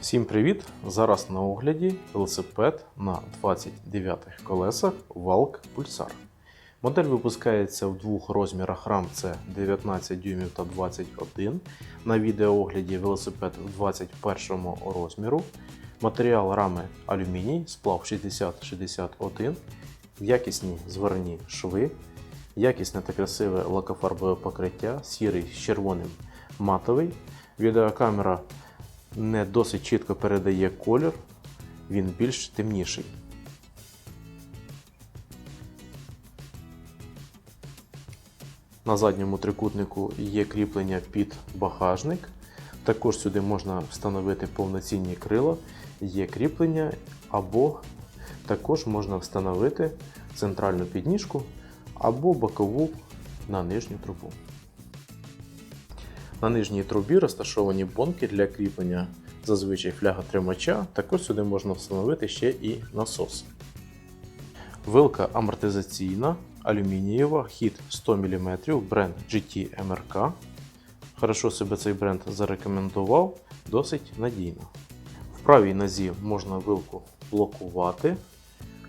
Всім привіт! Зараз на огляді велосипед на 29 колесах Valk Pulsar. Модель випускається в двох розмірах рам це 19 дюймів та 21. На відеоогляді велосипед в 21 розміру. Матеріал рами алюміній, сплав 6061, якісні зверні шви, якісне та красиве лакофарбове покриття, сірий з червоним матовий. Відеокамера не досить чітко передає колір, він більш темніший. На задньому трикутнику є кріплення під багажник. Також сюди можна встановити повноцінні крила, є кріплення, або також можна встановити центральну підніжку або бокову на нижню трубу. На нижній трубі розташовані бонки для кріплення зазвичай фляга тримача. Також сюди можна встановити ще і насос. Вилка амортизаційна, алюмінієва, хід 100 мм, бренд GT MRK. Хорошо себе цей бренд зарекомендував, досить надійно. В правій нозі можна вилку блокувати.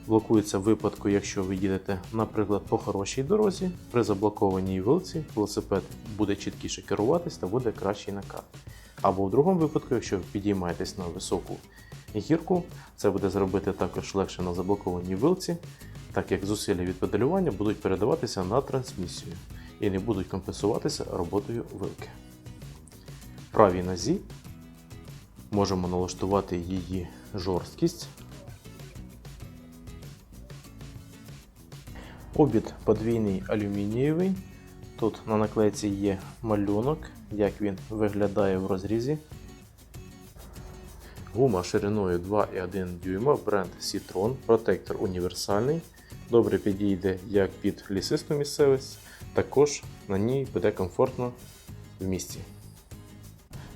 Блокується в випадку, якщо ви їдете, наприклад, по хорошій дорозі. При заблокованій вилці велосипед буде чіткіше керуватись та буде кращий накат. Або в другому випадку, якщо ви підіймаєтесь на високу гірку, це буде зробити також легше на заблокованій вилці, так як зусилля від педалювання будуть передаватися на трансмісію і не будуть компенсуватися роботою вилки. Правій нозі можемо налаштувати її жорсткість. Обід подвійний алюмінієвий. Тут на наклейці є малюнок, як він виглядає в розрізі. Гума шириною 2,1 дюйма, бренд Citron, протектор універсальний. Добре підійде як під лісисту місцевість, також на ній буде комфортно в місті.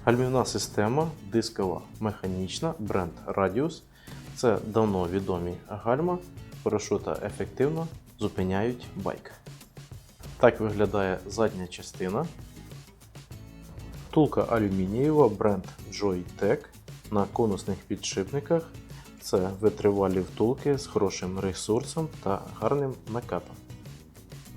Гальмівна система дискова механічна, бренд Radius. Це давно відомі гальма, хорошо та ефективно зупиняють байк. Так виглядає задня частина. Втулка алюмінієва, бренд Joytech на конусних підшипниках. Це витривалі втулки з хорошим ресурсом та гарним накатом.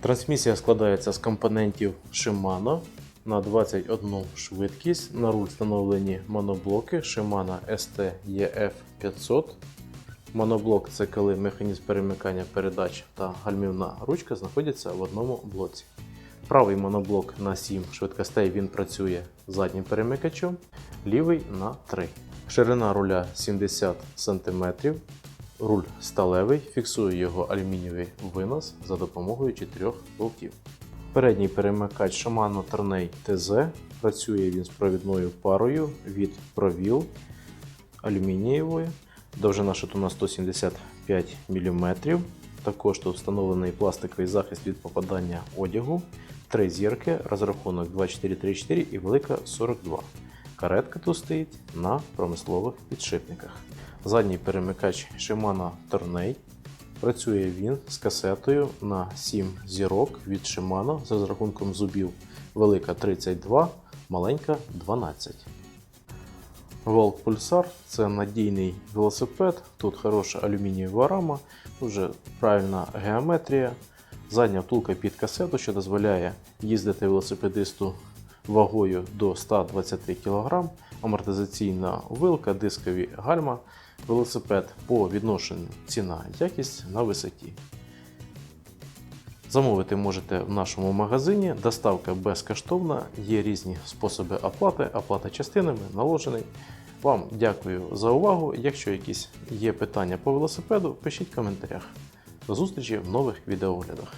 Трансмісія складається з компонентів Shimano на 21 швидкість. На руль встановлені моноблоки Shimano ST EF 500. Моноблок це коли механізм перемикання передач та гальмівна ручка знаходяться в одному блоці. Правий моноблок на 7 швидкостей він працює заднім перемикачем, лівий на 3. Ширина руля 70 см. Руль сталевий, фіксує його алюмінієвий винос за допомогою 4 болтів. Передній перемикач Shimano Tourney TZ. Працює він з провідною парою від провіл алюмінієвої. Довжина шатуна 175 мм. Також тут встановлений пластиковий захист від попадання одягу, три зірки, розрахунок 2434 і велика 42. Каретка тут стоїть на промислових підшипниках. Задній перемикач Shimano Tourney. Працює він з касетою на 7 зірок від Shimano з розрахунком зубів велика 32, маленька 12. Волк Pulsar. Це надійний велосипед, тут хороша алюмінієва рама, вже правильна геометрія, задня втулка під касету, що дозволяє їздити велосипедисту вагою до 120 кг, амортизаційна вилка, дискові гальма, велосипед по відношенню ціна якість на висоті. Замовити можете в нашому магазині. Доставка безкоштовна, є різні способи оплати, оплата частинами, наложений. Вам дякую за увагу. Якщо якісь є питання по велосипеду, пишіть в коментарях. До зустрічі в нових відеооглядах.